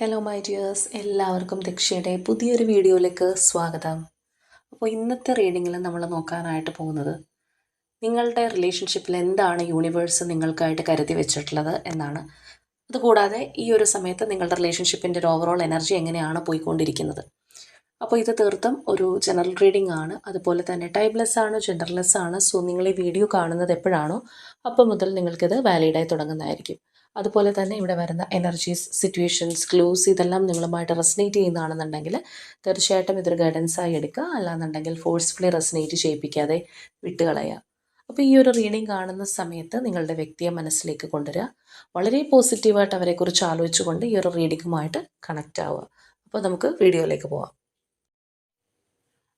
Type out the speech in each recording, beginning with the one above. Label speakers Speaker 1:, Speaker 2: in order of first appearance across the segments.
Speaker 1: Hello my dears എല്ലാവർക്കും ദക്ഷയുടെ പുതിയൊരു വീഡിയോയിലേക്ക് സ്വാഗതം. അപ്പോൾ ഇന്നത്തെ റീഡിങ്ങിൽ നമ്മൾ നോക്കാനായിട്ട് പോകുന്നത് നിങ്ങളുടെ റിലേഷൻഷിപ്പിൽ എന്താണ് യൂണിവേഴ്സ് നിങ്ങൾക്കായിട്ട് കരുതി വെച്ചിട്ടുള്ളത് എന്നാണ്. അതുകൂടാതെ ഈ ഒരു സമയത്ത് നിങ്ങളുടെ റിലേഷൻഷിപ്പിന്റെ ഒരു ഓവറോൾ എനർജി എങ്ങനെയാണ് പോയിക്കൊണ്ടിരിക്കുന്നത്. അപ്പോൾ ഇത് തീർത്തും ഒരു ജനറൽ റീഡിംഗ് ആണ്. അതുപോലെ തന്നെ ടൈംലെസ് ആണ് ജെൻഡർലെസ് ആണ്. സോ നിങ്ങൾ ഈ വീഡിയോ കാണുന്നത് എപ്പോഴാണോ അപ്പോൾ മുതൽ നിങ്ങൾക്കിത് വാലിഡായി തുടങ്ങുന്നതായിരിക്കും. അതുപോലെ തന്നെ ഇവിടെ വരുന്ന എനർജീസ് സിറ്റുവേഷൻസ് ക്ലൂസ് ഇതെല്ലാം നിങ്ങളുമായിട്ട് റെസനേറ്റ് ചെയ്യുന്നതാണെന്നുണ്ടെങ്കിൽ തീർച്ചയായിട്ടും ഇതൊരു ഗൈഡൻസായി എടുക്കുക. അല്ലാന്നുണ്ടെങ്കിൽ ഫോഴ്സ്ഫുള്ളി റെസനേറ്റ് ചെയ്യിപ്പിക്കാതെ വിട്ടുകളയുക. അപ്പോൾ ഈ ഒരു റീഡിംഗ് കാണുന്ന സമയത്ത് നിങ്ങളുടെ വ്യക്തിയെ മനസ്സിലേക്ക് കൊണ്ടുവരിക. വളരെ പോസിറ്റീവായിട്ട് അവരെക്കുറിച്ച് ആലോചിച്ചുകൊണ്ട് ഈ ഒരു റീഡിങ്ങുമായിട്ട് കണക്റ്റ് ആവുക. അപ്പോൾ നമുക്ക് വീഡിയോയിലേക്ക് പോവാം.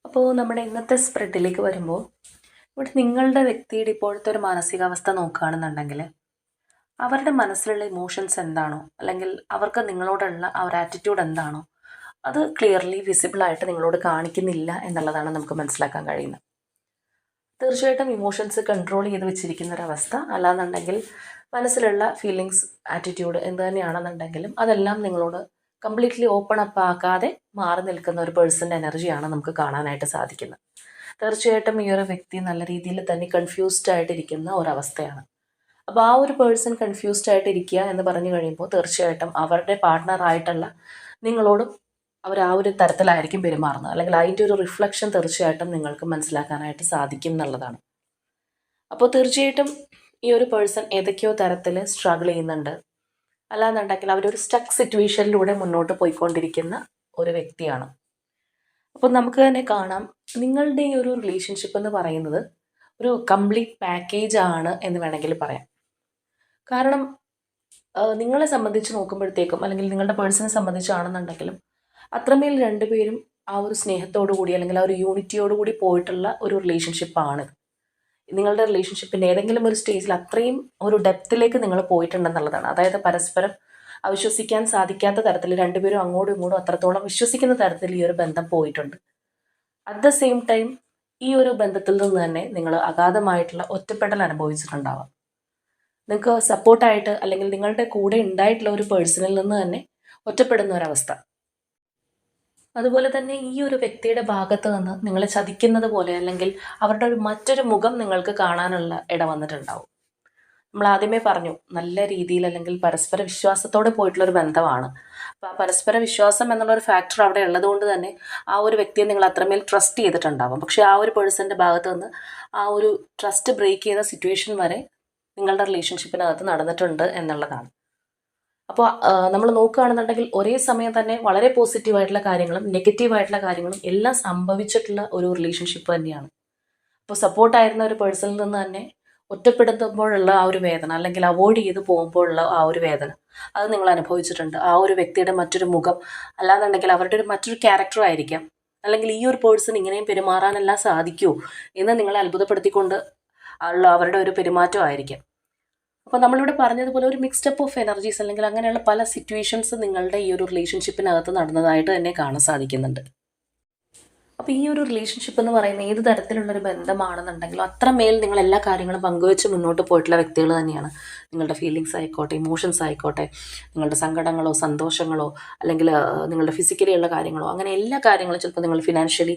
Speaker 1: അപ്പോൾ നമ്മുടെ ഇന്നത്തെ സ്പ്രെഡിലേക്ക് വരുമ്പോൾ ഇവിടെ നിങ്ങളുടെ വ്യക്തിയുടെ ഇപ്പോഴത്തെ ഒരു മാനസികാവസ്ഥ നോക്കുകയാണെന്നുണ്ടെങ്കിൽ അവരുടെ മനസ്സിലുള്ള ഇമോഷൻസ് എന്താണോ? അല്ലെങ്കിൽ അവർക്ക് നിങ്ങളോടുള്ള ആ ഒരു ആറ്റിറ്റ്യൂഡ് എന്താണോ? അത് ക്ലിയർലി വിസിബിൾ ആയിട്ട് നിങ്ങളോട് കാണിക്കുന്നില്ല എന്നുള്ളതാണ് നമുക്ക് മനസ്സിലാക്കാൻ കഴിയുന്നത്. തീർച്ചയായിട്ടും ഇമോഷൻസ് കൺട്രോൾ ചെയ്ത് വെച്ചിരിക്കുന്ന ഒരവസ്ഥ അല്ലാന്നുണ്ടെങ്കിൽ മനസ്സിലുള്ള ഫീലിങ്സ് ആറ്റിറ്റ്യൂഡ് എന്ത് തന്നെയാണെന്നുണ്ടെങ്കിലും അതെല്ലാം നിങ്ങളോട് കംപ്ലീറ്റ്ലി ഓപ്പൺ അപ്പ് ആക്കാതെ മാറി നിൽക്കുന്ന ഒരു പേഴ്സന്റെ എനർജിയാണ് നമുക്ക് കാണാനായിട്ട് സാധിക്കുന്നത്. തീർച്ചയായിട്ടും ഈ ഒരു വ്യക്തി നല്ല രീതിയിൽ തന്നെ കൺഫ്യൂസ്ഡ് ആയിട്ടിരിക്കുന്ന ഒരവസ്ഥയാണ് അപ്പോൾ ആ ഒരു പേഴ്സൺ കൺഫ്യൂസ്ഡ് ആയിട്ട് ഇരിക്കുക എന്ന് പറഞ്ഞു കഴിയുമ്പോൾ തീർച്ചയായിട്ടും അവരുടെ പാർട്ട്ണറായിട്ടുള്ള നിങ്ങളോടും അവർ ആ ഒരു തരത്തിലായിരിക്കും പെരുമാറുന്നത്. അല്ലെങ്കിൽ അതിന്റെ ഒരു റിഫ്ലക്ഷൻ തീർച്ചയായിട്ടും നിങ്ങൾക്ക് മനസ്സിലാക്കാനായിട്ട് സാധിക്കും എന്നുള്ളതാണ്. അപ്പോൾ തീർച്ചയായിട്ടും ഈ ഒരു പേഴ്സൺ ഏതൊക്കെയോ തരത്തിൽ സ്ട്രഗിൾ ചെയ്യുന്നുണ്ട്. അല്ലാന്നുണ്ടെങ്കിൽ അവരൊരു സ്റ്റക്ക് സിറ്റുവേഷനിലൂടെ മുന്നോട്ട് പോയിക്കൊണ്ടിരിക്കുന്ന ഒരു വ്യക്തിയാണ്. അപ്പോൾ നമുക്ക് തന്നെ കാണാം നിങ്ങളുടെ ഈ ഒരു റിലേഷൻഷിപ്പ് എന്ന് പറയുന്നത് ഒരു കംപ്ലീറ്റ് പാക്കേജ് ആണ് എന്ന് വേണമെങ്കിൽ പറയാം. കാരണം നിങ്ങളെ സംബന്ധിച്ച് നോക്കുമ്പോഴത്തേക്കും അല്ലെങ്കിൽ നിങ്ങളുടെ പേഴ്സണെ സംബന്ധിച്ചാണെന്നുണ്ടെങ്കിലും അത്രമേൽ രണ്ടുപേരും ആ ഒരു സ്നേഹത്തോടു കൂടി അല്ലെങ്കിൽ ആ ഒരു യൂണിറ്റിയോട് കൂടി പോയിട്ടുള്ള ഒരു റിലേഷൻഷിപ്പാണ് നിങ്ങളുടെ റിലേഷൻഷിപ്പിന്റെ ഏതെങ്കിലും ഒരു സ്റ്റേജിൽ അത്രയും ഒരു ഡെപ്തിലേക്ക് നിങ്ങൾ പോയിട്ടുണ്ടെന്നുള്ളതാണ്. അതായത് പരസ്പരം അവിശ്വസിക്കാൻ സാധിക്കാത്ത തരത്തിൽ രണ്ടുപേരും അങ്ങോട്ടും ഇങ്ങോട്ടും അത്രത്തോളം വിശ്വസിക്കുന്ന തരത്തിൽ ഈ ഒരു ബന്ധം പോയിട്ടുണ്ട്. അറ്റ് ദ സെയിം ടൈം ഈ ഒരു ബന്ധത്തിൽ നിന്ന് തന്നെ നിങ്ങൾ അഗാധമായിട്ടുള്ള ഒറ്റപ്പെടൽ അനുഭവിച്ചിട്ടുണ്ടാവാം. നിങ്ങൾക്ക് സപ്പോർട്ടായിട്ട് അല്ലെങ്കിൽ നിങ്ങളുടെ കൂടെ ഉണ്ടായിട്ടുള്ള ഒരു പേഴ്സണിൽ നിന്ന് തന്നെ ഒറ്റപ്പെടുന്ന ഒരവസ്ഥ. അതുപോലെ തന്നെ ഈ ഒരു വ്യക്തിയുടെ ഭാഗത്ത് നിന്ന് നിങ്ങളെ ചതിക്കുന്നത് പോലെ അല്ലെങ്കിൽ അവരുടെ ഒരു മറ്റൊരു മുഖം നിങ്ങൾക്ക് കാണാനുള്ള ഇട വന്നിട്ടുണ്ടാവും. നമ്മൾ ആദ്യമേ പറഞ്ഞു നല്ല രീതിയിൽ അല്ലെങ്കിൽ പരസ്പര വിശ്വാസത്തോടെ പോയിട്ടുള്ള ഒരു ബന്ധമാണ്. അപ്പോൾ ആ പരസ്പര വിശ്വാസം എന്നുള്ള ഒരു ഫാക്ടർ അവിടെ ഉള്ളതുകൊണ്ട് തന്നെ ആ ഒരു വ്യക്തിയെ നിങ്ങൾ അത്രമേൽ ട്രസ്റ്റ് ചെയ്തിട്ടുണ്ടാവും. പക്ഷേ ആ ഒരു പേഴ്സന്റെ ഭാഗത്ത് നിന്ന് ആ ഒരു ട്രസ്റ്റ് ബ്രേക്ക് ചെയ്ത സിറ്റുവേഷൻ വരെ നിങ്ങളുടെ റിലേഷൻഷിപ്പിനകത്ത് നടന്നിട്ടുണ്ട് എന്നുള്ളതാണ്. അപ്പോൾ നമ്മൾ നോക്കുകയാണെന്നുണ്ടെങ്കിൽ ഒരേ സമയം തന്നെ വളരെ പോസിറ്റീവായിട്ടുള്ള കാര്യങ്ങളും നെഗറ്റീവായിട്ടുള്ള കാര്യങ്ങളും എല്ലാം സംഭവിച്ചിട്ടുള്ള ഒരു റിലേഷൻഷിപ്പ് തന്നെയാണ്. അപ്പോൾ സപ്പോർട്ടായിരുന്ന ഒരു പേഴ്സണിൽ നിന്ന് തന്നെ ഒറ്റപ്പെടുത്തുമ്പോഴുള്ള ആ ഒരു വേദന അല്ലെങ്കിൽ അവോയ്ഡ് ചെയ്ത് പോകുമ്പോഴുള്ള ആ ഒരു വേദന അത് നിങ്ങൾ അനുഭവിച്ചിട്ടുണ്ട്. ആ ഒരു വ്യക്തിയുടെ മറ്റൊരു മുഖം അല്ലാന്നുണ്ടെങ്കിൽ അവരുടെ ഒരു മറ്റൊരു ക്യാരക്ടർ ആയിരിക്കാം. അല്ലെങ്കിൽ ഈ ഒരു പേഴ്സൺ ഇങ്ങനെയും പെരുമാറാനെല്ലാം സാധിക്കുമോ എന്ന് നിങ്ങളെ അത്ഭുതപ്പെടുത്തിക്കൊണ്ട് ഉള്ള അവരുടെ ഒരു പെരുമാറ്റം പെരുമാറ്റമായിരിക്കാം അപ്പോൾ നമ്മളിവിടെ പറഞ്ഞതുപോലെ ഒരു മിക്സ്ഡപ്പ് ഓഫ് എനർജീസ് അല്ലെങ്കിൽ അങ്ങനെയുള്ള പല സിറ്റുവേഷൻസ് നിങ്ങളുടെ ഈ ഒരു റിലേഷൻഷിപ്പിനകത്ത് നടന്നതായിട്ട് തന്നെ കാണാൻ സാധിക്കുന്നുണ്ട്. അപ്പോൾ ഈ ഒരു റിലേഷൻഷിപ്പ് എന്ന് പറയുന്നത് ഏത് തരത്തിലുള്ള ഒരു ബന്ധമാണെന്നുണ്ടെങ്കിലും അത്രമേൽ നിങ്ങൾ എല്ലാ കാര്യങ്ങളും പങ്കുവെച്ച് മുന്നോട്ട് പോയിട്ടുള്ള വ്യക്തികൾ തന്നെയാണ്. നിങ്ങളുടെ ഫീലിങ്സ് ആയിക്കോട്ടെ ഇമോഷൻസ് ആയിക്കോട്ടെ നിങ്ങളുടെ സങ്കടങ്ങളോ സന്തോഷങ്ങളോ അല്ലെങ്കിൽ നിങ്ങളുടെ ഫിസിക്കലി ഉള്ള കാര്യങ്ങളോ അങ്ങനെ എല്ലാ കാര്യങ്ങളും ചിലപ്പോൾ നിങ്ങൾ ഫിനാൻഷ്യലി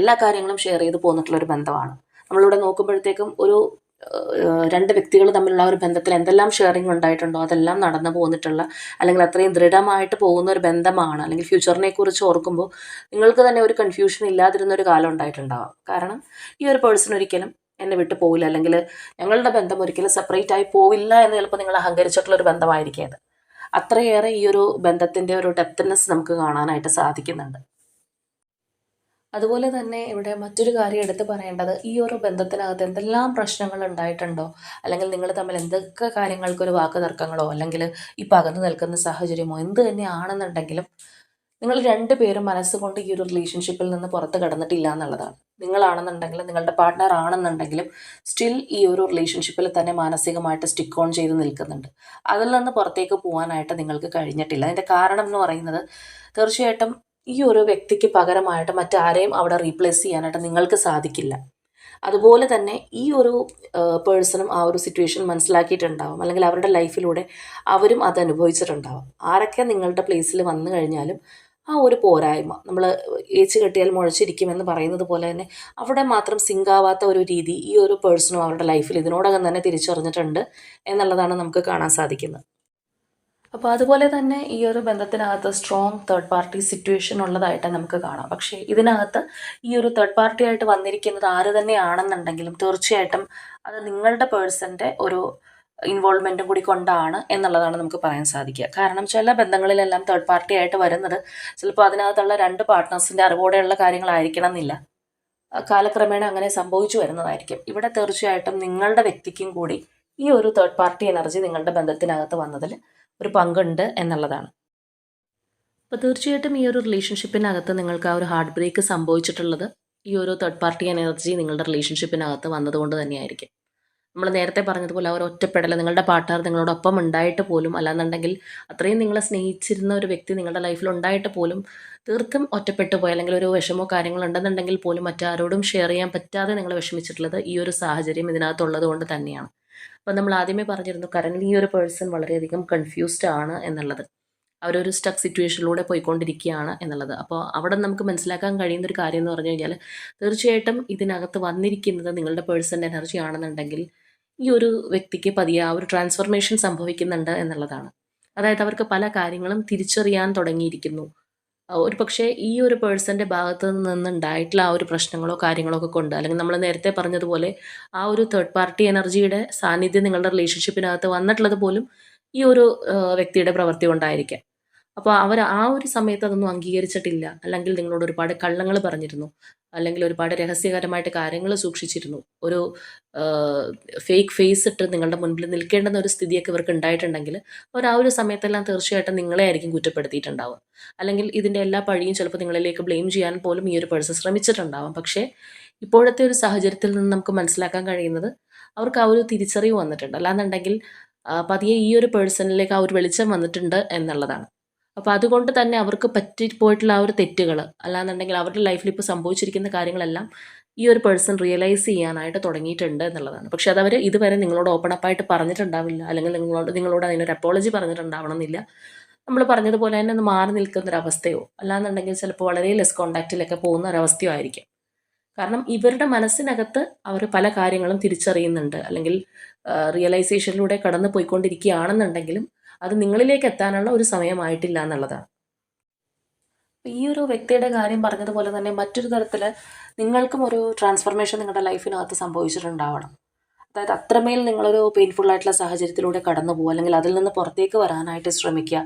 Speaker 1: എല്ലാ കാര്യങ്ങളും ഷെയർ ചെയ്ത് പോന്നിട്ടുള്ള ഒരു ബന്ധമാണ്. നമ്മളിവിടെ നോക്കുമ്പോഴത്തേക്കും ഒരു രണ്ട് വ്യക്തികൾ തമ്മിലുള്ള ഒരു ബന്ധത്തിൽ എന്തെല്ലാം ഷെയറിങ് ഉണ്ടായിട്ടുണ്ടോ? അതെല്ലാം നടന്നു പോന്നിട്ടുള്ള അല്ലെങ്കിൽ അത്രയും ദൃഢമായിട്ട് പോകുന്ന ഒരു ബന്ധമാണ്. അല്ലെങ്കിൽ ഫ്യൂച്ചറിനെ കുറിച്ച് ഓർക്കുമ്പോൾ നിങ്ങൾക്ക് തന്നെ ഒരു കൺഫ്യൂഷൻ ഇല്ലാതിരുന്ന ഒരു കാലം ഉണ്ടായിട്ടുണ്ടാവാം. കാരണം ഈ ഒരു പേഴ്സൺ ഒരിക്കലും എന്നെ വിട്ടു പോവില്ല. അല്ലെങ്കിൽ ഞങ്ങളുടെ ബന്ധം ഒരിക്കലും സെപ്പറേറ്റ് ആയി പോവില്ല എന്ന് ചിലപ്പോൾ നിങ്ങൾ അഹങ്കരിച്ചിട്ടുള്ള ഒരു ബന്ധമായിരിക്കും അത്. അത്രയേറെ ഈ ഒരു ബന്ധത്തിന്റെ ഒരു ഡെപ്ത്നെസ് നമുക്ക് കാണാനായിട്ട് സാധിക്കുന്നുണ്ട്. അതുപോലെ തന്നെ ഇവിടെ മറ്റൊരു കാര്യം എടുത്ത് പറയേണ്ടത് ഈ ഒരു ബന്ധത്തിനകത്ത് എന്തെല്ലാം പ്രശ്നങ്ങൾ ഉണ്ടായിട്ടുണ്ടോ? അല്ലെങ്കിൽ നിങ്ങൾ തമ്മിൽ എന്തൊക്കെ കാര്യങ്ങൾക്കൊരു വാക്ക് തർക്കങ്ങളോ അല്ലെങ്കിൽ ഈ പകർന്നു നിൽക്കുന്ന സാഹചര്യമോ എന്ത് തന്നെ ആണെന്നുണ്ടെങ്കിലും നിങ്ങൾ രണ്ടുപേരും മനസ്സുകൊണ്ട് ഈ ഒരു റിലേഷൻഷിപ്പിൽ നിന്ന് പുറത്ത് കടന്നിട്ടില്ല എന്നുള്ളതാണ്. നിങ്ങളാണെന്നുണ്ടെങ്കിലും നിങ്ങളുടെ പാർട്ട്ണർ ആണെന്നുണ്ടെങ്കിലും സ്റ്റിൽ ഈ ഒരു റിലേഷൻഷിപ്പിൽ തന്നെ മാനസികമായിട്ട് സ്റ്റിക്ക് ഓൺ ചെയ്ത് നിൽക്കുന്നുണ്ട്. അതിൽ നിന്ന് പുറത്തേക്ക് പോകാനായിട്ട് നിങ്ങൾക്ക് കഴിഞ്ഞിട്ടില്ല. അതിന്റെ കാരണം എന്ന് പറയുന്നത് തീർച്ചയായിട്ടും ഈ ഒരു വ്യക്തിക്ക് പകരമായിട്ട് മറ്റാരെയും അവിടെ റീപ്ലേസ് ചെയ്യാനായിട്ട് നിങ്ങൾക്ക് സാധിക്കില്ല. അതുപോലെ തന്നെ ഈ ഒരു പേഴ്സണും ആ ഒരു സിറ്റുവേഷൻ മനസ്സിലാക്കിയിട്ടുണ്ടാവും. അല്ലെങ്കിൽ അവരുടെ ലൈഫിലൂടെ അവരും അത് അനുഭവിച്ചിട്ടുണ്ടാവും. ആരൊക്കെ നിങ്ങളുടെ പ്ലേസിൽ വന്നു കഴിഞ്ഞാലും ആ ഒരു പോരായ്മ നമ്മൾ ഏച്ച് കെട്ടിയാൽ മുഴച്ചിരിക്കുമെന്ന് പറയുന്നത് പോലെ തന്നെ അവിടെ മാത്രം സിങ്കാവാത്ത ഒരു രീതി ഈ ഒരു പേഴ്സണും അവരുടെ ലൈഫിൽ ഇതിനോടകം തന്നെ തിരിച്ചറിഞ്ഞിട്ടുണ്ട് എന്നുള്ളതാണ് നമുക്ക് കാണാൻ സാധിക്കുന്നത്. അപ്പോൾ അതുപോലെ തന്നെ ഈ ഒരു ബന്ധത്തിനകത്ത് സ്ട്രോങ് തേർഡ് പാർട്ടി സിറ്റുവേഷൻ ഉള്ളതായിട്ട് നമുക്ക് കാണാം. പക്ഷേ ഇതിനകത്ത് ഈ ഒരു തേർഡ് പാർട്ടി ആയിട്ട് വന്നിരിക്കുന്നത് ആര് തന്നെയാണെന്നുണ്ടെങ്കിലും തീർച്ചയായിട്ടും അത് നിങ്ങളുടെ പേഴ്സന്റെ ഒരു ഇൻവോൾവ്മെന്റും കൂടി കൊണ്ടാണ് എന്നുള്ളതാണ് നമുക്ക് പറയാൻ സാധിക്കുക. കാരണം ചില ബന്ധങ്ങളിലെല്ലാം തേർഡ് പാർട്ടി ആയിട്ട് വരുന്നത് ചിലപ്പോൾ അതിനകത്തുള്ള രണ്ട് പാർട്ട്നേഴ്സിന്റെ അറിവോടെയുള്ള കാര്യങ്ങളായിരിക്കണം എന്നില്ല കാലക്രമേണ അങ്ങനെ സംഭവിച്ചു വരുന്നതായിരിക്കും. ഇവിടെ തീർച്ചയായിട്ടും നിങ്ങളുടെ വ്യക്തിക്കും കൂടി ഈ ഒരു തേർഡ് പാർട്ടി എനർജി നിങ്ങളുടെ ബന്ധത്തിനകത്ത് വന്നതിൽ ഒരു പങ്കുണ്ട് എന്നുള്ളതാണ്. അപ്പോൾ തീർച്ചയായിട്ടും ഈ ഒരു റിലേഷൻഷിപ്പിനകത്ത് നിങ്ങൾക്ക് ആ ഒരു ഹാർട്ട് ബ്രേക്ക് സംഭവിച്ചിട്ടുള്ളത് ഈ ഒരു തേർഡ് പാർട്ടി എനർജി നിങ്ങളുടെ റിലേഷൻഷിപ്പിനകത്ത് വന്നതുകൊണ്ട് തന്നെയായിരിക്കും. നമ്മൾ നേരത്തെ പറഞ്ഞതുപോലെ ആ ഒരു ഒറ്റപ്പെടൽ നിങ്ങളുടെ പാർട്ട്ണർ നിങ്ങളോടൊപ്പം ഉണ്ടായിട്ട് പോലും അല്ലാന്നുണ്ടെങ്കിൽ അത്രയും നിങ്ങളെ സ്നേഹിച്ചിരുന്ന ഒരു വ്യക്തി നിങ്ങളുടെ ലൈഫിൽ ഉണ്ടായിട്ട് പോലും തീർത്തും ഒറ്റപ്പെട്ടു പോയി അല്ലെങ്കിൽ ഒരു വിഷമോ കാര്യങ്ങളോ ഉണ്ടെന്നുണ്ടെങ്കിൽ പോലും മറ്റാരോടും ഷെയർ ചെയ്യാൻ പറ്റാതെ നിങ്ങൾ വിഷമിച്ചിട്ടുള്ളത് ഈ ഒരു സാഹചര്യം ഇതിനകത്തുള്ളത് കൊണ്ട് തന്നെയാണ്. അപ്പം നമ്മൾ ആദ്യമേ പറഞ്ഞിരുന്നു കറന്റ് ഈ ഒരു പേഴ്സൺ വളരെയധികം കൺഫ്യൂസ്ഡ് ആണ് എന്നുള്ളത്. അവരൊരു സ്റ്റക്ക് സിറ്റുവേഷനിലൂടെ പോയിക്കൊണ്ടിരിക്കുകയാണ് എന്നുള്ളത്. അപ്പോൾ അവിടെ നമുക്ക് മനസ്സിലാക്കാൻ കഴിയുന്ന ഒരു കാര്യം എന്ന് പറഞ്ഞു കഴിഞ്ഞാൽ തീർച്ചയായിട്ടും ഇതിനകത്ത് വന്നിരിക്കുന്നത് നിങ്ങളുടെ പേഴ്സന്റെ എനർജി ആണെന്നുണ്ടെങ്കിൽ ഈ ഒരു വ്യക്തിക്ക് പതിയെ ആ ഒരു ട്രാൻസ്ഫർമേഷൻ സംഭവിക്കുന്നുണ്ട് എന്നുള്ളതാണ്. അതായത് അവർക്ക് പല കാര്യങ്ങളും തിരിച്ചറിയാൻ തുടങ്ങിയിരിക്കുന്നു. ഒരു പക്ഷേ ഈ ഒരു പേഴ്സന്റെ ഭാഗത്ത് നിന്നുണ്ടായിട്ടുള്ള ആ ഒരു പ്രശ്നങ്ങളോ കാര്യങ്ങളോ ഒക്കെ കൊണ്ട് അല്ലെങ്കിൽ നമ്മൾ നേരത്തെ പറഞ്ഞതുപോലെ ആ ഒരു തേർഡ് പാർട്ടി എനർജിയുടെ സാന്നിധ്യം നിങ്ങളുടെ റിലേഷൻഷിപ്പിനകത്ത് വന്നിട്ടുള്ളത് പോലും ഈ ഒരു വ്യക്തിയുടെ പ്രവൃത്തി കൊണ്ടായിരിക്കാം. അപ്പോൾ അവർ ആ ഒരു സമയത്ത് അതൊന്നും അംഗീകരിച്ചിട്ടില്ല. അല്ലെങ്കിൽ നിങ്ങളോട് ഒരുപാട് കള്ളങ്ങൾ പറഞ്ഞിരുന്നു. അല്ലെങ്കിൽ ഒരുപാട് രഹസ്യകരമായിട്ട് കാര്യങ്ങൾ സൂക്ഷിച്ചിരുന്നു. ഒരു ഫേക്ക് ഫേസ് ഇട്ട് നിങ്ങളുടെ മുൻപിൽ നിൽക്കേണ്ടുന്ന ഒരു സ്ഥിതിയൊക്കെ ഇവർക്ക് ഉണ്ടായിട്ടുണ്ടെങ്കിൽ അവർ ആ ഒരു സമയത്തെല്ലാം തീർച്ചയായിട്ടും നിങ്ങളെ ആയിരിക്കും കുറ്റപ്പെടുത്തിയിട്ടുണ്ടാവുക. അല്ലെങ്കിൽ ഇതിന്റെ എല്ലാ പഴിയും ചിലപ്പോൾ നിങ്ങളിലേക്ക് ബ്ലെയിം ചെയ്യാൻ പോലും ഈ ഒരു പേഴ്സൺ ശ്രമിച്ചിട്ടുണ്ടാവാം. പക്ഷേ ഇപ്പോഴത്തെ ഒരു സാഹചര്യത്തിൽ നിന്ന് നമുക്ക് മനസ്സിലാക്കാൻ കഴിയുന്നത് അവർക്ക് ആ ഒരു തിരിച്ചറിവ് വന്നിട്ടുണ്ട്. അല്ലാന്നുണ്ടെങ്കിൽ പതിയെ ഈ ഒരു പേഴ്സണിലേക്ക് ആ ഒരു വെളിച്ചം വന്നിട്ടുണ്ട് എന്നുള്ളതാണ്. അപ്പോൾ അതുകൊണ്ട് തന്നെ അവർക്ക് പറ്റിപ്പോയിട്ടുള്ള ആ ഒരു തെറ്റുകൾ അല്ലാന്നുണ്ടെങ്കിൽ അവരുടെ ലൈഫിൽ ഇപ്പോൾ സംഭവിച്ചിരിക്കുന്ന കാര്യങ്ങളെല്ലാം ഈ ഒരു പേഴ്സൺ റിയലൈസ് ചെയ്യാനായിട്ട് തുടങ്ങിയിട്ടുണ്ട് എന്നുള്ളതാണ്. പക്ഷെ അതവർ ഇതുവരെ നിങ്ങളോട് ഓപ്പൺ അപ്പായിട്ട് പറഞ്ഞിട്ടുണ്ടാവില്ല. അല്ലെങ്കിൽ നിങ്ങളോട് നിങ്ങളോട് അതിനൊരു അപ്പോളജി പറഞ്ഞിട്ടുണ്ടാവണമെന്നില്ല. നമ്മൾ പറഞ്ഞതുപോലെ തന്നെ ഒന്ന് മാറി നിൽക്കുന്ന ഒരു അവസ്ഥയോ അല്ലാന്നുണ്ടെങ്കിൽ ചിലപ്പോൾ വളരെ ലെസ് കോണ്ടാക്റ്റിലൊക്കെ പോകുന്ന ഒരവസ്ഥയോ ആയിരിക്കും. കാരണം ഇവരുടെ മനസ്സിനകത്ത് അവർ പല കാര്യങ്ങളും തിരിച്ചറിയുന്നുണ്ട്. അല്ലെങ്കിൽ റിയലൈസേഷനിലൂടെ കടന്നു പോയിക്കൊണ്ടിരിക്കുകയാണെന്നുണ്ടെങ്കിലും അത് നിങ്ങളിലേക്ക് എത്താനുള്ള ഒരു സമയമായിട്ടില്ല എന്നുള്ളതാണ്. ഈ ഒരു വ്യക്തിയുടെ കാര്യം പറഞ്ഞതുപോലെ തന്നെ മറ്റൊരു തരത്തിൽ നിങ്ങൾക്കും ഒരു ട്രാൻസ്ഫർമേഷൻ നിങ്ങളുടെ ലൈഫിനകത്ത് സംഭവിച്ചിട്ടുണ്ടാവണം. അതായത് അത്രമേൽ നിങ്ങളൊരു പെയിൻഫുൾ ആയിട്ടുള്ള സാഹചര്യത്തിലൂടെ കടന്നു പോകുക അല്ലെങ്കിൽ അതിൽ നിന്ന് പുറത്തേക്ക് വരാനായിട്ട് ശ്രമിക്കുക.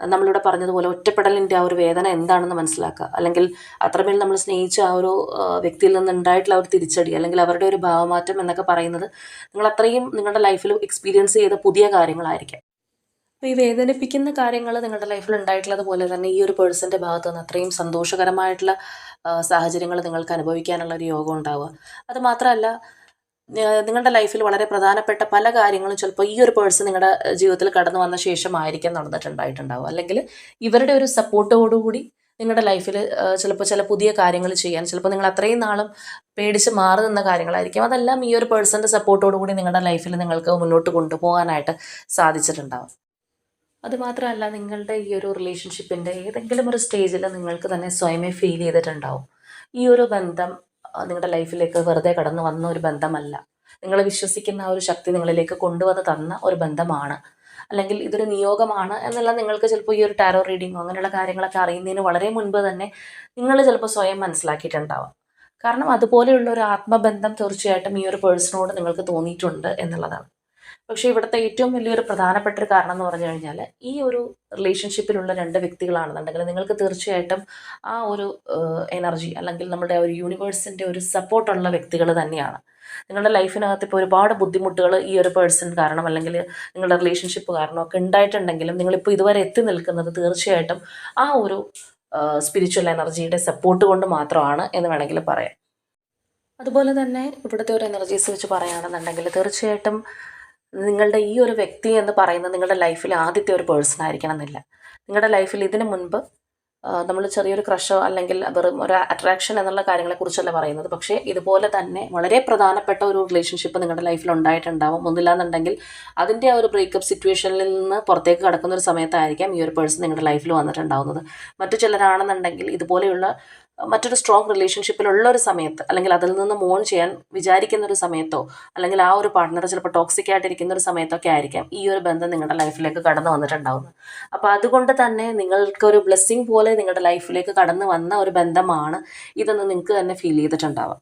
Speaker 1: നമ്മളിവിടെ പറഞ്ഞതുപോലെ ഒറ്റപ്പെടലിന്റെ ആ ഒരു വേദന എന്താണെന്ന് മനസ്സിലാക്കുക. അല്ലെങ്കിൽ അത്രമേൽ നമ്മൾ സ്നേഹിച്ച ആ ഒരു വ്യക്തിയിൽ നിന്ന് ഉണ്ടായിട്ടുള്ള ഒരു തിരിച്ചടി അല്ലെങ്കിൽ അവരുടെ ഒരു ഭാവമാറ്റം എന്നൊക്കെ പറയുന്നത് നിങ്ങൾ അത്രയും നിങ്ങളുടെ ലൈഫിൽ എക്സ്പീരിയൻസ് ചെയ്ത പുതിയ കാര്യങ്ങളായിരിക്കാം. അപ്പോൾ ഈ വേദനിപ്പിക്കുന്ന കാര്യങ്ങൾ നിങ്ങളുടെ ലൈഫിൽ ഉണ്ടായിട്ടുള്ളത് പോലെ തന്നെ ഈ ഒരു പേഴ്സന്റെ ഭാഗത്തു നിന്ന് അത്രയും സന്തോഷകരമായിട്ടുള്ള സാഹചര്യങ്ങൾ നിങ്ങൾക്ക് അനുഭവിക്കാനുള്ള ഒരു യോഗം ഉണ്ടാവുക. അതുമാത്രമല്ല നിങ്ങളുടെ ലൈഫിൽ വളരെ പ്രധാനപ്പെട്ട പല കാര്യങ്ങളും ചിലപ്പോൾ ഈ ഒരു പേഴ്സൺ നിങ്ങളുടെ ജീവിതത്തിൽ കടന്നു വന്ന ശേഷമായിരിക്കും നടന്നിട്ടുണ്ടായിട്ടുണ്ടാവുക. അല്ലെങ്കിൽ ഇവരുടെ ഒരു സപ്പോർട്ടോടുകൂടി നിങ്ങളുടെ ലൈഫിൽ ചിലപ്പോൾ ചില പുതിയ കാര്യങ്ങൾ ചെയ്യാൻ ചിലപ്പോൾ നിങ്ങൾ അത്രയും നാളും പേടിച്ച് മാറി നിന്ന കാര്യങ്ങളായിരിക്കും. അതെല്ലാം ഈ ഒരു പേഴ്സന്റെ സപ്പോർട്ടോടുകൂടി നിങ്ങളുടെ ലൈഫിൽ നിങ്ങൾക്ക് മുന്നോട്ട് കൊണ്ടുപോകാനായിട്ട് സാധിച്ചിട്ടുണ്ടാവും അതുമാത്രമല്ല നിങ്ങളുടെ ഈ ഒരു റിലേഷൻഷിപ്പിന്റെ ഏതെങ്കിലും ഒരു സ്റ്റേജിൽ നിങ്ങൾക്ക് തന്നെ സ്വയമേ ഫീൽ ചെയ്തിട്ടുണ്ടാവും. ഈ ഒരു ബന്ധം നിങ്ങളുടെ ലൈഫിലേക്ക് വെറുതെ കടന്നു വന്ന ഒരു ബന്ധമല്ല. നിങ്ങൾ വിശ്വസിക്കുന്ന ആ ഒരു ശക്തി നിങ്ങളിലേക്ക് കൊണ്ടുവന്ന് തന്ന ഒരു ബന്ധമാണ്. അല്ലെങ്കിൽ ഇതൊരു നിയോഗമാണ് എന്നുള്ള നിങ്ങൾക്ക് ചിലപ്പോൾ ഈ ഒരു ടാരോ റീഡിങ്ങോ അങ്ങനെയുള്ള കാര്യങ്ങളൊക്കെ അറിയുന്നതിന് വളരെ മുൻപ് തന്നെ നിങ്ങൾ ചിലപ്പോൾ സ്വയം മനസ്സിലാക്കിയിട്ടുണ്ടാവാം. കാരണം അതുപോലെയുള്ള ഒരു ആത്മബന്ധം തീർച്ചയായിട്ടും ഈ ഒരു പേഴ്സണോട് നിങ്ങൾക്ക് തോന്നിയിട്ടുണ്ട് എന്നുള്ളതാണ്. പക്ഷേ ഇവിടുത്തെ ഏറ്റവും വലിയൊരു പ്രധാനപ്പെട്ട ഒരു കാരണം എന്ന് പറഞ്ഞു കഴിഞ്ഞാൽ ഈ ഒരു റിലേഷൻഷിപ്പിലുള്ള രണ്ട് വ്യക്തികളാണെന്നുണ്ടെങ്കിൽ നിങ്ങൾക്ക് തീർച്ചയായിട്ടും ആ ഒരു എനർജി അല്ലെങ്കിൽ നമ്മുടെ ഒരു യൂണിവേഴ്സിന്റെ ഒരു സപ്പോർട്ടുള്ള വ്യക്തികൾ തന്നെയാണ്. നിങ്ങളുടെ ലൈഫിനകത്ത് ഇപ്പോൾ ഒരുപാട് ബുദ്ധിമുട്ടുകൾ ഈ ഒരു പേഴ്സൺ കാരണം അല്ലെങ്കിൽ നിങ്ങളുടെ റിലേഷൻഷിപ്പ് കാരണം ഒക്കെ ഉണ്ടായിട്ടുണ്ടെങ്കിലും നിങ്ങളിപ്പോൾ ഇതുവരെ എത്തി നിൽക്കുന്നത് തീർച്ചയായിട്ടും ആ ഒരു സ്പിരിച്വൽ എനർജിയുടെ സപ്പോർട്ട് കൊണ്ട് മാത്രമാണ് എന്ന് വേണമെങ്കിൽ പറയാം. അതുപോലെ തന്നെ ഇവിടുത്തെ ഒരു എനർജീസ് വെച്ച് പറയുകയാണെന്നുണ്ടെങ്കിൽ തീർച്ചയായിട്ടും നിങ്ങളുടെ ഈ ഒരു വ്യക്തി എന്ന് പറയുന്നത് നിങ്ങളുടെ ലൈഫിൽ ആദ്യത്തെ ഒരു പേഴ്സൺ ആയിരിക്കണം എന്നില്ല നിങ്ങളുടെ ലൈഫിൽ ഇതിനു മുൻപ് നമ്മൾ ചെറിയൊരു ക്രഷോ അല്ലെങ്കിൽ വെറും ഒരു അട്രാക്ഷൻ എന്നുള്ള കാര്യങ്ങളെക്കുറിച്ചല്ല പറയുന്നത്. പക്ഷേ ഇതുപോലെ തന്നെ വളരെ പ്രധാനപ്പെട്ട ഒരു റിലേഷൻഷിപ്പ് നിങ്ങളുടെ ലൈഫിൽ ഉണ്ടായിട്ടുണ്ടാവും. ഒന്നില്ലാന്നുണ്ടെങ്കിൽ അതിന്റെ ആ ഒരു ബ്രേക്കപ്പ് സിറ്റുവേഷനിൽ നിന്ന് പുറത്തേക്ക് കടക്കുന്ന ഒരു സമയത്തായിരിക്കാം ഈ ഒരു പേഴ്സൺ നിങ്ങളുടെ ലൈഫിൽ വന്നിട്ടുണ്ടാവുന്നത്. മറ്റു ചിലരാണെന്നുണ്ടെങ്കിൽ ഇതുപോലെയുള്ള മറ്റൊരു സ്ട്രോങ് റിലേഷൻഷിപ്പിലുള്ള ഒരു സമയത്ത് അല്ലെങ്കിൽ അതിൽ നിന്ന് മോൺ ചെയ്യാൻ വിചാരിക്കുന്ന ഒരു സമയത്തോ അല്ലെങ്കിൽ ആ ഒരു പാർട്ട്ണർ ചിലപ്പോൾ ടോക്സിക് ആയിട്ടിരിക്കുന്ന ഒരു സമയത്തൊക്കെ ആയിരിക്കാം ഈ ഒരു ബന്ധം നിങ്ങളുടെ ലൈഫിലേക്ക് കടന്നു വന്നിട്ടുണ്ടാവുന്നത്. അപ്പോൾ അതുകൊണ്ട് തന്നെ നിങ്ങൾക്ക് ഒരു ബ്ലെസ്സിങ് പോലെ നിങ്ങളുടെ ലൈഫിലേക്ക് കടന്നു വന്ന ഒരു ബന്ധമാണ് ഇതെന്ന് നിങ്ങൾക്ക് തന്നെ ഫീൽ ചെയ്തിട്ടുണ്ടാവാം.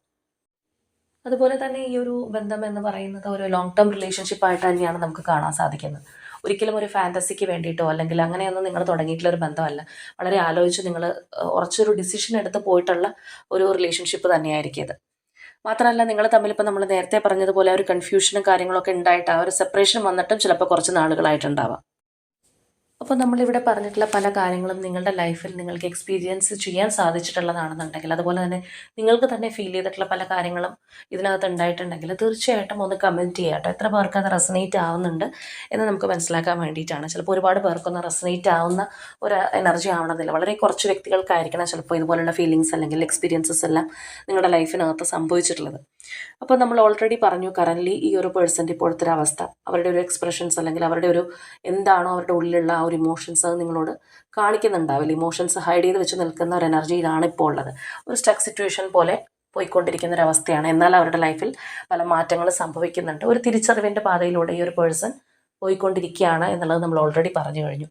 Speaker 1: അതുപോലെ തന്നെ ഈ ഒരു ബന്ധം എന്ന് പറയുന്നത് ഒരു ലോങ് ടേം റിലേഷൻഷിപ്പ് ആയിട്ട് തന്നെയാണ് നമുക്ക് കാണാൻ സാധിക്കുന്നത്. ഒരിക്കലും ഒരു ഫാന്റസിക്ക് വേണ്ടിയിട്ടോ അല്ലെങ്കിൽ അങ്ങനെയൊന്നും നിങ്ങൾ തുടങ്ങിയിട്ടുള്ള ഒരു ബന്ധമല്ല. വളരെ ആലോചിച്ച് നിങ്ങൾ ഉറച്ചൊരു ഡിസിഷൻ എടുത്ത് പോയിട്ടുള്ള ഒരു റിലേഷൻഷിപ്പ് തന്നെയായിരിക്കും ഇത്. മാത്രമല്ല നിങ്ങൾ തമ്മിൽ ഇപ്പോൾ നമ്മൾ നേരത്തെ പറഞ്ഞതുപോലെ ഒരു കൺഫ്യൂഷനും കാര്യങ്ങളൊക്കെ ഉണ്ടായിട്ട് ആ ഒരു സെപ്പറേഷൻ വന്നിട്ടും ചിലപ്പോൾ കുറച്ച് നാളുകളായിട്ടുണ്ടാവാം. അപ്പോൾ നമ്മളിവിടെ പറഞ്ഞിട്ടുള്ള പല കാര്യങ്ങളും നിങ്ങളുടെ ലൈഫിൽ നിങ്ങൾക്ക് എക്സ്പീരിയൻസ് ചെയ്യാൻ സാധിച്ചിട്ടുള്ളതാണെന്നുണ്ടെങ്കിൽ അതുപോലെ തന്നെ നിങ്ങൾക്ക് തന്നെ ഫീൽ ചെയ്തിട്ടുള്ള പല കാര്യങ്ങളും ഇതിനകത്ത് ഉണ്ടായിട്ടുണ്ടെങ്കിൽ തീർച്ചയായിട്ടും ഒന്ന് കമന്റ് ചെയ്യുക കേട്ടോ. എത്ര പേർക്ക് അത് റെസനേറ്റ് ആവുന്നുണ്ട് എന്ന് നമുക്ക് മനസ്സിലാക്കാൻ വേണ്ടിയിട്ടാണ്. ചിലപ്പോൾ ഒരുപാട് പേർക്കൊന്ന് റെസനേറ്റ് ആവുന്ന ഒരു എനർജി ആവണമെന്നില്ല. വളരെ കുറച്ച് വ്യക്തികൾക്കായിരിക്കണം ചിലപ്പോൾ ഇതുപോലുള്ള ഫീലിങ്സ് അല്ലെങ്കിൽ എക്സ്പീരിയൻസസ് എല്ലാം നിങ്ങളുടെ ലൈഫിനകത്ത് സംഭവിച്ചിട്ടുള്ളത്. അപ്പോൾ നമ്മൾ ഓൾറെഡി പറഞ്ഞു കറന്റ്ലി ഈ ഒരു പേഴ്സന്റെ ഇപ്പോഴത്തെ അവസ്ഥ. അവരുടെ ഒരു എക്സ്പ്രഷൻസ് അല്ലെങ്കിൽ അവരുടെ ഒരു എന്താണോ അവരുടെ ഉള്ളിലുള്ള ആ ഒരു ഇമോഷൻസ് അത് നിങ്ങളോട് കാണിക്കുന്നുണ്ടാവില്ല. ഇമോഷൻസ് ഹൈഡ് ചെയ്ത് വെച്ച് നിൽക്കുന്ന ഒരു എനർജിയിലാണ് ഇപ്പോൾ ഉള്ളത്. ഒരു സ്റ്റക്ക് സിറ്റുവേഷൻ പോലെ പോയിക്കൊണ്ടിരിക്കുന്ന ഒരു അവസ്ഥയാണ്. എന്നാൽ അവരുടെ ലൈഫിൽ പല മാറ്റങ്ങൾ സംഭവിക്കുന്നുണ്ട്. ഒരു തിരിച്ചറിവിന്റെ പാതയിലൂടെ ഈ ഒരു പേഴ്സൺ പോയിക്കൊണ്ടിരിക്കുകയാണ് എന്നുള്ളത് നമ്മൾ ഓൾറെഡി പറഞ്ഞു കഴിഞ്ഞു.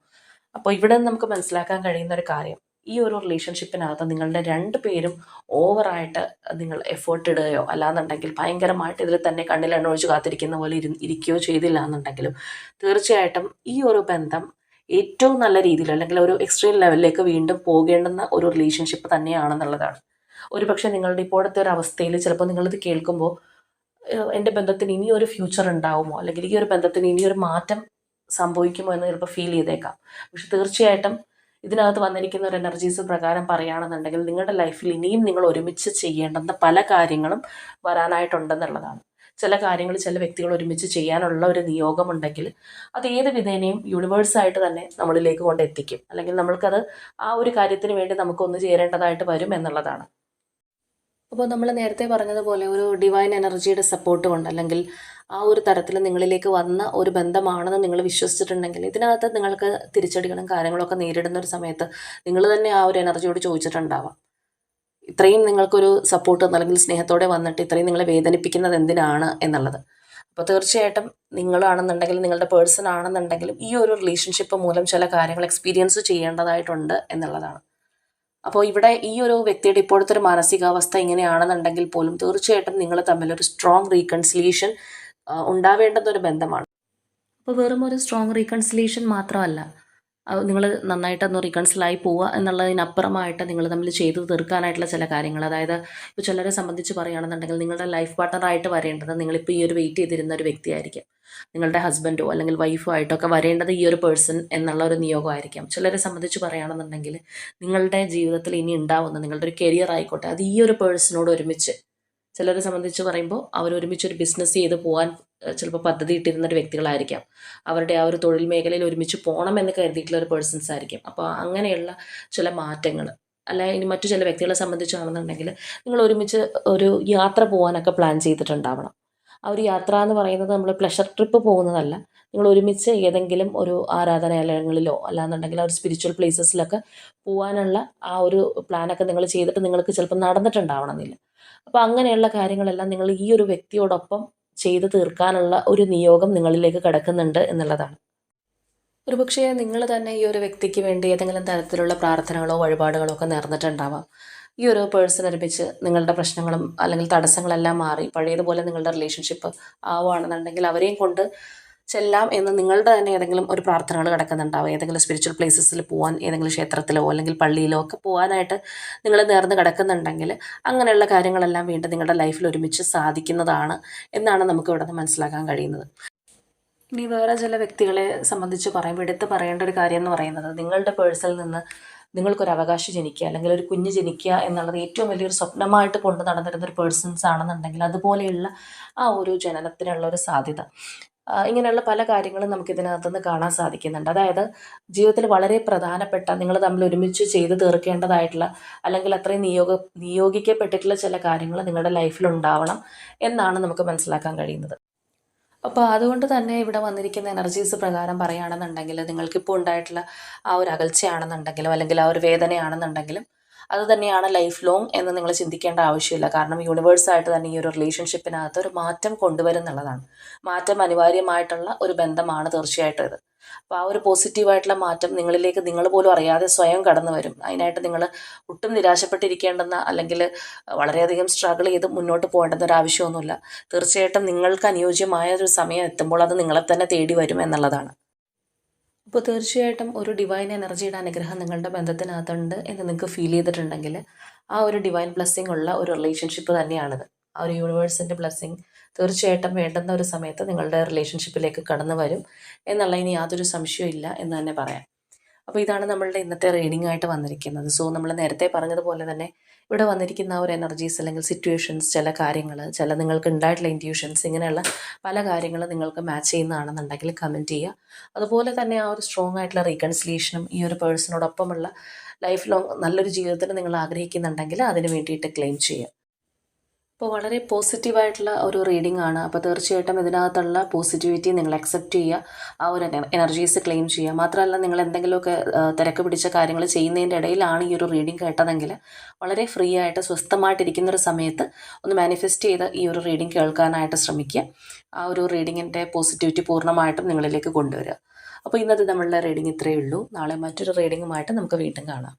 Speaker 1: അപ്പോൾ ഇവിടെ നമുക്ക് മനസ്സിലാക്കാൻ കഴിയുന്ന ഒരു കാര്യം ഈ ഒരു റിലേഷൻഷിപ്പിനകത്ത് നിങ്ങളുടെ രണ്ട് പേരും ഓവറായിട്ട് നിങ്ങൾ എഫേർട്ട് ഇടുകയോ അല്ലാന്നുണ്ടെങ്കിൽ ഭയങ്കരമായിട്ട് ഇതിൽ തന്നെ കണ്ണിൽ എണ്ണൊഴിച്ച് കാത്തിരിക്കുന്ന പോലെ ഇരു ഇരിക്കുകയോ ചെയ്തില്ല എന്നുണ്ടെങ്കിലും തീർച്ചയായിട്ടും ഈ ഒരു ബന്ധം ഏറ്റവും നല്ല രീതിയിൽ അല്ലെങ്കിൽ ഒരു എക്സ്ട്രീം ലെവലിലേക്ക് വീണ്ടും പോകേണ്ടുന്ന ഒരു റിലേഷൻഷിപ്പ് തന്നെയാണെന്നുള്ളതാണ്. ഒരു പക്ഷേ നിങ്ങളുടെ ഇപ്പോഴത്തെ ഒരു അവസ്ഥയിൽ ചിലപ്പോൾ നിങ്ങളിത് കേൾക്കുമ്പോൾ എന്റെ ബന്ധത്തിന് ഇനി ഒരു ഫ്യൂച്ചർ ഉണ്ടാവുമോ? അല്ലെങ്കിൽ ഈ ഒരു ബന്ധത്തിന് ഇനിയൊരു മാറ്റം സംഭവിക്കുമോ എന്ന് ചിലപ്പോൾ ഫീൽ ചെയ്തേക്കാം. പക്ഷെ തീർച്ചയായിട്ടും ഇതിനകത്ത് വന്നിരിക്കുന്ന ഒരു എനർജീസ് പ്രകാരം പറയുകയാണെന്നുണ്ടെങ്കിൽ നിങ്ങളുടെ ലൈഫിൽ ഇനിയും നിങ്ങൾ ഒരുമിച്ച് ചെയ്യേണ്ടുന്ന പല കാര്യങ്ങളും വരാനായിട്ടുണ്ടെന്നുള്ളതാണ്. ചില കാര്യങ്ങൾ ചില വ്യക്തികൾ ഒരുമിച്ച് ചെയ്യാനുള്ള ഒരു നിയോഗമുണ്ടെങ്കിൽ അത് ഏത് വിധേനയും യൂണിവേഴ്സായിട്ട് തന്നെ നമ്മളിലേക്ക് കൊണ്ടെത്തിക്കും അല്ലെങ്കിൽ നമ്മൾക്കത് ആ ഒരു കാര്യത്തിന് വേണ്ടി നമുക്ക് ഒന്ന് ചേരേണ്ടതായിട്ട് വരും എന്നുള്ളതാണ്. അപ്പോൾ നമ്മൾ നേരത്തെ പറഞ്ഞതുപോലെ ഒരു ഡിവൈൻ എനർജിയുടെ സപ്പോർട്ട് കൊണ്ട് അല്ലെങ്കിൽ ആ ഒരു തരത്തിൽ നിങ്ങളിലേക്ക് വന്ന ഒരു ബന്ധമാണെന്ന് നിങ്ങൾ വിശ്വസിച്ചിട്ടുണ്ടെങ്കിൽ ഇതിനകത്ത് നിങ്ങൾക്ക് തിരിച്ചടികളും കാര്യങ്ങളൊക്കെ നേരിടുന്ന ഒരു സമയത്ത് നിങ്ങൾ തന്നെ ആ ഒരു എനർജിയോട് ചോദിച്ചിട്ടുണ്ടാവാം. ഇത്രയും നിങ്ങൾക്കൊരു സപ്പോർട്ട് അല്ലെങ്കിൽ സ്നേഹത്തോടെ വന്നിട്ട് ഇത്രയും നിങ്ങളെ വേദനിപ്പിക്കുന്നത് എന്തിനാണ് എന്നുള്ളത്. അപ്പോൾ തീർച്ചയായിട്ടും നിങ്ങളാണെന്നുണ്ടെങ്കിലും നിങ്ങളുടെ പേഴ്സൺ ആണെന്നുണ്ടെങ്കിലും ഈ ഒരു റിലേഷൻഷിപ്പ് മൂലം ചില കാര്യങ്ങൾ എക്സ്പീരിയൻസ് ചെയ്യേണ്ടതായിട്ടുണ്ട് എന്നുള്ളതാണ്. അപ്പോൾ ഇവിടെ ഈ ഒരു വ്യക്തിയുടെ ഇപ്പോഴത്തെ ഒരു മാനസികാവസ്ഥ ഇങ്ങനെയാണെന്നുണ്ടെങ്കിൽ പോലും തീർച്ചയായിട്ടും നിങ്ങൾ തമ്മിൽ ഒരു സ്ട്രോങ് റീകൺസിലിയേഷൻ ഉണ്ടാവേണ്ടുന്ന ഒരു ബന്ധമാണ്. അപ്പോൾ വെറും ഒരു സ്ട്രോങ് റീകൺസിലേഷൻ മാത്രമല്ല നിങ്ങൾ നന്നായിട്ടൊന്ന് റീകൺസിലായി പോവുക എന്നുള്ളതിനപ്പുറമായിട്ട് നിങ്ങൾ തമ്മിൽ ചെയ്തു തീർക്കാനായിട്ടുള്ള ചില കാര്യങ്ങൾ. അതായത് ഇപ്പോൾ ചിലരെ സംബന്ധിച്ച് പറയുകയാണെന്നുണ്ടെങ്കിൽ നിങ്ങളുടെ ലൈഫ് പാർട്ട്ണറായിട്ട് വരേണ്ടത് നിങ്ങളിപ്പോൾ ഈ ഒരു വെയിറ്റ് ചെയ്തിരുന്ന ഒരു വ്യക്തിയായിരിക്കും. നിങ്ങളുടെ ഹസ്ബൻഡോ അല്ലെങ്കിൽ വൈഫോ ആയിട്ടൊക്കെ വരേണ്ടത് ഈ ഒരു പേഴ്സൺ എന്നുള്ള ഒരു നിയോഗമായിരിക്കാം. ചിലരെ സംബന്ധിച്ച് പറയുകയാണെന്നുണ്ടെങ്കിൽ നിങ്ങളുടെ ജീവിതത്തിൽ ഇനി ഉണ്ടാവുന്ന നിങ്ങളുടെ ഒരു കരിയർ ആയിക്കോട്ടെ അത് ഈ ഒരു പേഴ്സണോട് ഒരുമിച്ച് ചിലരെ സംബന്ധിച്ച് പറയുമ്പോൾ അവർ ഒരുമിച്ച് ഒരു ബിസിനസ് ചെയ്ത് പോകാൻ ചിലപ്പോൾ പദ്ധതി ഇട്ടിരുന്ന ഒരു വ്യക്തികളായിരിക്കാം. അവരുടെ ആ ഒരു തൊഴിൽ മേഖലയിൽ ഒരുമിച്ച് പോകണം എന്ന് കരുതിയിട്ടുള്ള ഒരു പേഴ്സൺസ് ആയിരിക്കും. അപ്പോൾ അങ്ങനെയുള്ള ചില മാറ്റങ്ങൾ അല്ല ഇനി മറ്റു ചില വ്യക്തികളെ സംബന്ധിച്ചാണെന്നുണ്ടെങ്കിൽ നിങ്ങൾ ഒരുമിച്ച് ഒരു യാത്ര പോകാനൊക്കെ പ്ലാൻ ചെയ്തിട്ടുണ്ടാവണം. ആ ഒരു യാത്ര എന്ന് പറയുന്നത് നമ്മൾ പ്ലഷർ ട്രിപ്പ് പോകുന്നതല്ല. നിങ്ങൾ ഒരുമിച്ച് ഏതെങ്കിലും ഒരു ആരാധനാലയങ്ങളിലോ അല്ലാന്നുണ്ടെങ്കിൽ ആ ഒരു സ്പിരിച്വൽ പ്ലേസസിലൊക്കെ പോകാനുള്ള ആ ഒരു പ്ലാനൊക്കെ നിങ്ങൾ ചെയ്തിട്ട് നിങ്ങൾക്ക് ചിലപ്പോൾ നടന്നിട്ടുണ്ടാവണമെന്നില്ല. അപ്പോൾ അങ്ങനെയുള്ള കാര്യങ്ങളെല്ലാം നിങ്ങൾ ഈ ഒരു വ്യക്തിയോടൊപ്പം ചെയ്തു തീർക്കാനുള്ള ഒരു നിയോഗം നിങ്ങളിലേക്ക് കിടക്കുന്നുണ്ട് എന്നുള്ളതാണ്. ഒരുപക്ഷെ നിങ്ങൾ തന്നെ ഈ ഒരു വ്യക്തിക്ക് വേണ്ടി ഏതെങ്കിലും തരത്തിലുള്ള പ്രാർത്ഥനകളോ വഴിപാടുകളോ ഒക്കെ നേർന്നിട്ടുണ്ടാവാം. ഈ ഒരു പേഴ്സൺ ഒരുമിച്ച് നിങ്ങളുടെ പ്രശ്നങ്ങളും അല്ലെങ്കിൽ തടസ്സങ്ങളെല്ലാം മാറി പഴയതുപോലെ നിങ്ങളുടെ റിലേഷൻഷിപ്പ് ആവുകയാണെന്നുണ്ടെങ്കിൽ അവരെയും കൊണ്ട് ചെല്ലാം എന്ന് നിങ്ങളുടെ തന്നെ ഏതെങ്കിലും ഒരു പ്രാർത്ഥനകൾ കിടക്കുന്നുണ്ടാവും. ഏതെങ്കിലും സ്പിരിച്വൽ പ്ലേസസിൽ പോകാൻ ഏതെങ്കിലും ക്ഷേത്രത്തിലോ അല്ലെങ്കിൽ പള്ളിയിലോ ഒക്കെ പോകാനായിട്ട് നിങ്ങൾ നേർന്ന് കിടക്കുന്നുണ്ടെങ്കിൽ അങ്ങനെയുള്ള കാര്യങ്ങളെല്ലാം വീണ്ടും നിങ്ങളുടെ ലൈഫിൽ ഒരുമിച്ച് സാധിക്കുന്നതാണ് എന്നാണ് നമുക്ക് ഇവിടെ നിന്ന് മനസ്സിലാക്കാൻ കഴിയുന്നത്. ഇനി വേറെ ചില വ്യക്തികളെ സംബന്ധിച്ച് പറയുമ്പോൾ എടുത്ത് പറയേണ്ട ഒരു കാര്യം എന്ന് പറയുന്നത് നിങ്ങളുടെ പേഴ്സണിൽ നിന്ന് നിങ്ങൾക്കൊരു അവകാശം ജനിക്കുക അല്ലെങ്കിൽ ഒരു കുഞ്ഞ് ജനിക്കുക എന്നുള്ളത് ഏറ്റവും വലിയൊരു സ്വപ്നമായിട്ട് കൊണ്ട് നടന്നിരുന്ന ഒരു പേഴ്സൺസ് ആണെന്നുണ്ടെങ്കിൽ അതുപോലെയുള്ള ആ ഒരു ജനനത്തിനുള്ള ഒരു സാധ്യത. ഇങ്ങനെയുള്ള പല കാര്യങ്ങളും നമുക്ക് ഇതിനകത്തുനിന്ന് കാണാൻ സാധിക്കുന്നുണ്ട്. അതായത് ജീവിതത്തിൽ വളരെ പ്രധാനപ്പെട്ട നിങ്ങൾ തമ്മിൽ ഒരുമിച്ച് ചെയ്ത് തീർക്കേണ്ടതായിട്ടുള്ള അല്ലെങ്കിൽ അത്രയും നിയോഗ നിയോഗിക്കപ്പെട്ടിട്ടുള്ള ചില കാര്യങ്ങൾ നിങ്ങളുടെ ലൈഫിൽ ഉണ്ടാവണം എന്നാണ് നമുക്ക് മനസ്സിലാക്കാൻ കഴിയുന്നത്. അപ്പോൾ അതുകൊണ്ട് തന്നെ ഇവിടെ വന്നിരിക്കുന്ന എനർജീസ് പ്രകാരം പറയുകയാണെന്നുണ്ടെങ്കിൽ നിങ്ങൾക്കിപ്പോൾ ഉണ്ടായിട്ടുള്ള ആ ഒരു അകൽച്ചയാണെന്നുണ്ടെങ്കിലും അല്ലെങ്കിൽ ആ ഒരു വേദനയാണെന്നുണ്ടെങ്കിലും അത് തന്നെയാണ് ലൈഫ് ലോങ് എന്ന് നിങ്ങൾ ചിന്തിക്കേണ്ട ആവശ്യമില്ല. കാരണം യൂണിവേഴ്സായിട്ട് തന്നെ ഈ ഒരു റിലേഷൻഷിപ്പിനകത്ത് ഒരു മാറ്റം കൊണ്ടുവരുന്നുള്ളതാണ്. മാറ്റം അനിവാര്യമായിട്ടുള്ള ഒരു ബന്ധമാണ് തീർച്ചയായിട്ടും ഇത്. അപ്പോൾ ആ ഒരു പോസിറ്റീവായിട്ടുള്ള മാറ്റം നിങ്ങളിലേക്ക് നിങ്ങൾ പോലും അറിയാതെ സ്വയം കടന്നു വരും. അതിനായിട്ട് നിങ്ങൾ ഒട്ടും നിരാശപ്പെട്ടിരിക്കേണ്ടെന്ന അല്ലെങ്കിൽ വളരെയധികം സ്ട്രഗിൾ ചെയ്ത് മുന്നോട്ട് പോകേണ്ടെന്ന ഒരു ആവശ്യമൊന്നുമില്ല. തീർച്ചയായിട്ടും നിങ്ങൾക്ക് അനുയോജ്യമായ ഒരു സമയം എത്തുമ്പോൾ അത് നിങ്ങളെ തന്നെ തേടി വരും എന്നുള്ളതാണ്. അപ്പോൾ തീർച്ചയായിട്ടും ഒരു ഡിവൈൻ എനർജിയുടെ അനുഗ്രഹം നിങ്ങളുടെ ബന്ധത്തിനകത്തുണ്ട് എന്ന് നിങ്ങൾക്ക് ഫീൽ ചെയ്തിട്ടുണ്ടെങ്കിൽ ആ ഒരു ഡിവൈൻ ബ്ലെസ്സിങ് ഉള്ള ഒരു റിലേഷൻഷിപ്പ് തന്നെയാണിത്. ആ ഒരു യൂണിവേഴ്സിന്റെ ബ്ലെസ്സിങ് തീർച്ചയായിട്ടും വേണ്ടുന്ന ഒരു സമയത്ത് നിങ്ങളുടെ റിലേഷൻഷിപ്പിലേക്ക് കടന്നു വരും എന്നുള്ളതിന് യാതൊരു സംശയവും ഇല്ല എന്ന് തന്നെ പറയാം. അപ്പോൾ ഇതാണ് നമ്മളുടെ ഇന്നത്തെ റീഡിംഗ് ആയിട്ട് വന്നിരിക്കുന്നത്. സോ നമ്മൾ നേരത്തെ പറഞ്ഞതുപോലെ തന്നെ ഇവിടെ വന്നിരിക്കുന്ന ഒരു എനർജീസ് അല്ലെങ്കിൽ സിറ്റുവേഷൻസ് ചില കാര്യങ്ങൾ ചില നിങ്ങൾക്ക് ഉണ്ടായിട്ടുള്ള ഇന്റ്യൂഷൻസ് ഇങ്ങനെയുള്ള പല കാര്യങ്ങളും നിങ്ങൾക്ക് മാച്ച് ചെയ്യുന്നതാണെന്നുണ്ടെങ്കിൽ കമന്റ് ചെയ്യുക. അതുപോലെ തന്നെ ആ ഒരു സ്ട്രോങ് ആയിട്ടുള്ള റീകൺസിലേഷനും ഈ ഒരു പേഴ്സണോടൊപ്പമുള്ള ലൈഫ് ലോങ് നല്ലൊരു ജീവിതത്തിന് നിങ്ങൾ ആഗ്രഹിക്കുന്നുണ്ടെങ്കിൽ അതിന് വേണ്ടിയിട്ട് ക്ലെയിം ചെയ്യുക. അപ്പോൾ വളരെ പോസിറ്റീവായിട്ടുള്ള ഒരു റീഡിംഗ് ആണ്. അപ്പോൾ തീർച്ചയായിട്ടും ഇതിനകത്തുള്ള പോസിറ്റിവിറ്റി നിങ്ങൾ അക്സെപ്റ്റ് ചെയ്യുക. ആ ഒരു എനർജീസ് ക്ലെയിം ചെയ്യുക. മാത്രമല്ല നിങ്ങൾ എന്തെങ്കിലുമൊക്കെ തിരക്ക് പിടിച്ച കാര്യങ്ങൾ ചെയ്യുന്നതിന്റെ ഇടയിലാണ് ഈ ഒരു റീഡിംഗ് കേട്ടതെങ്കിൽ വളരെ ഫ്രീ ആയിട്ട് സ്വസ്ഥമായിട്ടിരിക്കുന്ന ഒരു സമയത്ത് ഒന്ന് മാനിഫെസ്റ്റ് ചെയ്ത് ഈ ഒരു റീഡിംഗ് കേൾക്കാനായിട്ട് ശ്രമിക്കുക. ആ ഒരു റീഡിങ്ങിന്റെ പോസിറ്റിവിറ്റി പൂർണമായിട്ടും നിങ്ങളിലേക്ക് കൊണ്ടുവരിക. അപ്പോൾ ഇന്നത്തെ നമ്മളുടെ റീഡിംഗ് ഇത്രയേ ഉള്ളൂ. നാളെ മറ്റൊരു റീഡിങ്ങുമായിട്ട് നമുക്ക് വീണ്ടും കാണാം.